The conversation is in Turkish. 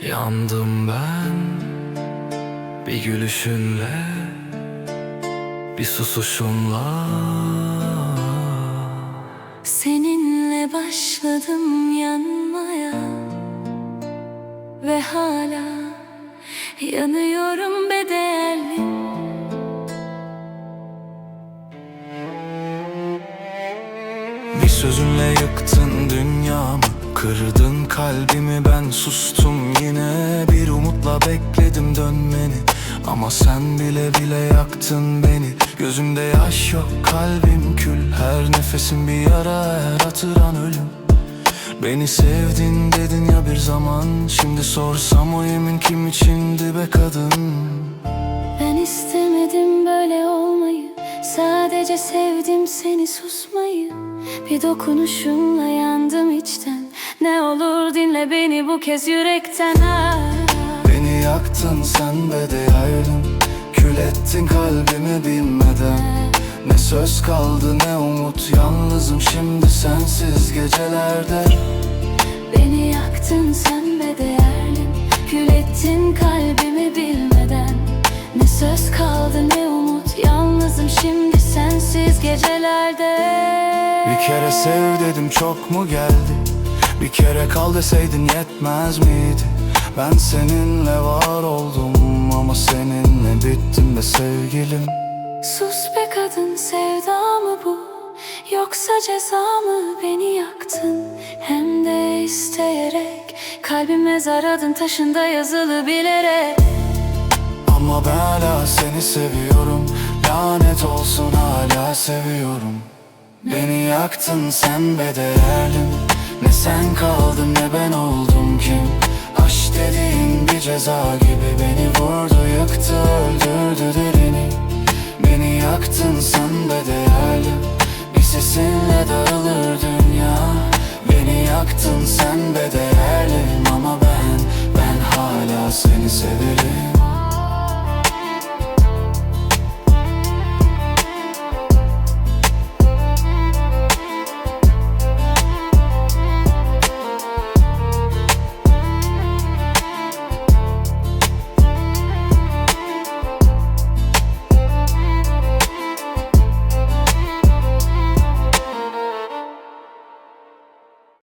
Yandım ben bir gülüşünle Bir susuşunla Seninle başladım yanmaya Ve hala yanıyorum bedelli. Bir sözünle yıktın dünyamı Kırdın kalbimi ben sustum yine. Bir umutla bekledim dönmeni. Ama sen bile bile yaktın beni. Gözümde yaş yok kalbim kül. Her nefesim bir yara her hatıran ölüm. Beni sevdin dedin ya bir zaman. Şimdi sorsam o yemin kim içindi be kadın? Ben istemedim böyle olmayı. Sadece sevdim seni susmayı. Bir dokunuşunla yandım içten Ne olur dinle beni bu kez yürekten ah. Beni yaktın sen be değerlim Kül ettin kalbimi bilmeden. Ne söz kaldı ne umut Yalnızım şimdi sensiz gecelerde. Beni yaktın sen be değerlim Kül ettin kalbimi bilmeden. Ne söz kaldı ne umut Yalnızım şimdi sensiz gecelerde. Bir kere sev dedim çok mu geldi Bir kere kal deseydin yetmez miydi? Ben seninle var oldum Ama seninle bittim be sevgilim. Sus be kadın sevda mı bu? Yoksa ceza mı beni yaktın? Hem de isteyerek Kalbime zaradın taşında yazılı bilerek. Ama ben hala seni seviyorum Lanet olsun hala seviyorum. Beni yaktın sen be değerlim Ne sen kaldın ne ben oldum kim? Aşk dediğin bir ceza gibi Beni vurdu yıktı öldürdü derini Beni yaktın sen be değerlim Bir sesinle dağılır dünya. Beni yaktın sen be değerlim Ama ben, ben hala seni seviyorum